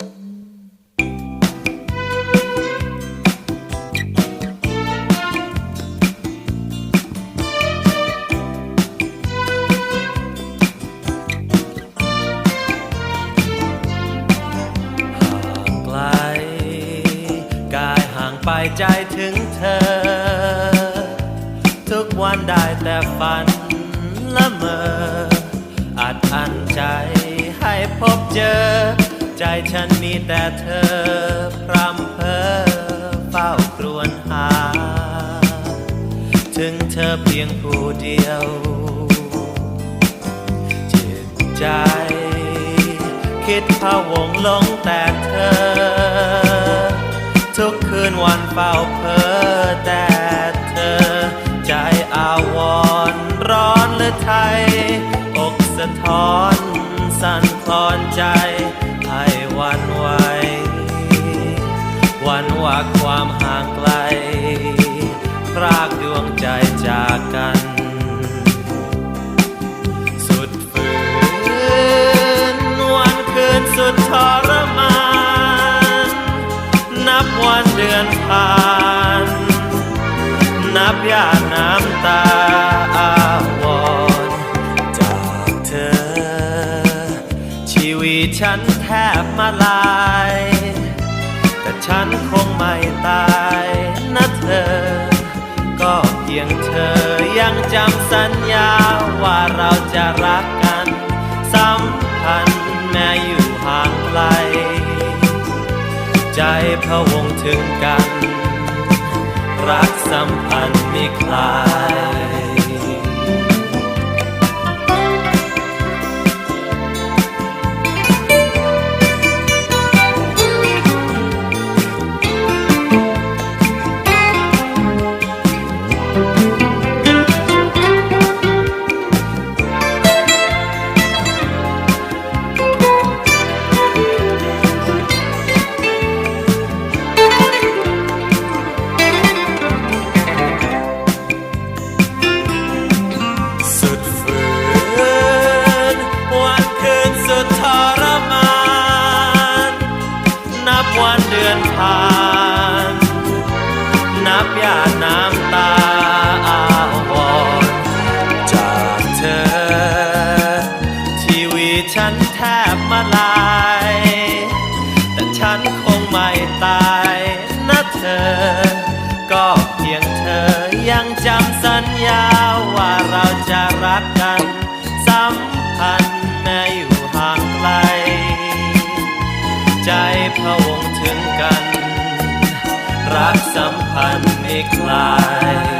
ไกลกายห่างไปใจถึงเธอ ทุกวันได้แต่ฝันละเมออาจอันใจให้พบเจอ ใจฉันมีแต่เธอ พรำเพอเฝ้ากรวนหา ถึงเธอเพียงผู้เดียว จิตใจ คิดพะวงลงแต่เธอ ทุกคืนวันเฝ้าเพ้อแต่เธอ ใจอาวรณ์ร้อนหรือไทยอกสะท้อนสั่นคลอนใจ ให้หวันไหวหวันว่าความห่างไกล พรากดวงใจจากกัน สุดฝืนวันคืนสุดทรมาน นับวันเดือนผ่าน นับหยาดน้ำตา ฉันแทบมาลาย แต่ฉันคงไม่ตายนะเธอ ก็เพียงเธอยังจำสัญญาว่าเราจะรักกันสัมพันธ์แม้อยู่ห่างไกล ใจพะวงถึงกัน รักสัมพันธ์ไม่คลาย วันเดือนผ่าน นับหยาดน้ำตาอาวรณ์จากเธอ ชีวิตฉันแทบมาลาย แต่ฉันคงไม่ตายนะเธอ ก็เพียงเธอยังจำสัญญาว่าเราจะรักกัน ถึงกั